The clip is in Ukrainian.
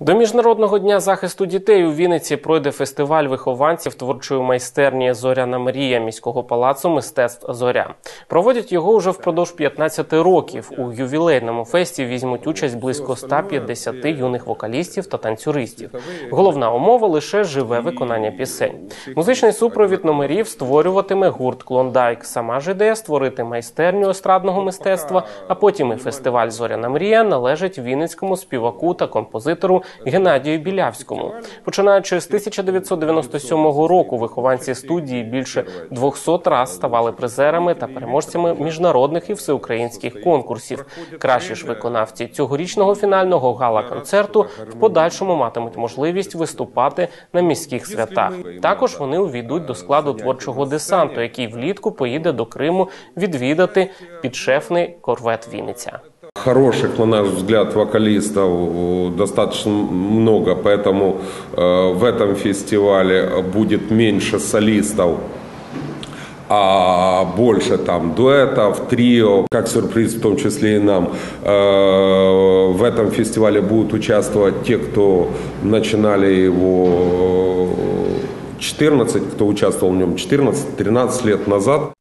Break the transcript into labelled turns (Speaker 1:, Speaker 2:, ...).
Speaker 1: До міжнародного дня захисту дітей у Вінниці пройде фестиваль вихованців творчої майстерні Зоряна мрія міського палацу мистецтв Зоря. Проводять його уже впродовж 15 років. У ювілейному фесті візьмуть участь близько 150 юних вокалістів та танцюристів. Головна умова лише живе виконання пісень. Музичний супровід номерів створюватиме гурт Клондайк. Сама ж ідея створити майстерню естрадного мистецтва, а потім і фестиваль Зоряна мрія належить вінницькому співаку та композитору Геннадію Білявському. Починаючи з 1997 року, вихованці студії більше 200 раз ставали призерами та переможцями міжнародних і всеукраїнських конкурсів. Кращі ж виконавці цьогорічного фінального гала-концерту в подальшому матимуть можливість виступати на міських святах. Також вони увійдуть до складу творчого десанту, який влітку поїде до Криму відвідати підшефний корвет Вінниця.
Speaker 2: Хороших, на наш взгляд, вокалистов э, достаточно много, поэтому э, в этом фестивале будет меньше солистов, а больше там дуэтов, трио, как сюрприз в том числе и нам. Э, В этом фестивале будут участвовать те, кто начинали его 14, кто участвовал в нем 14-13 лет назад.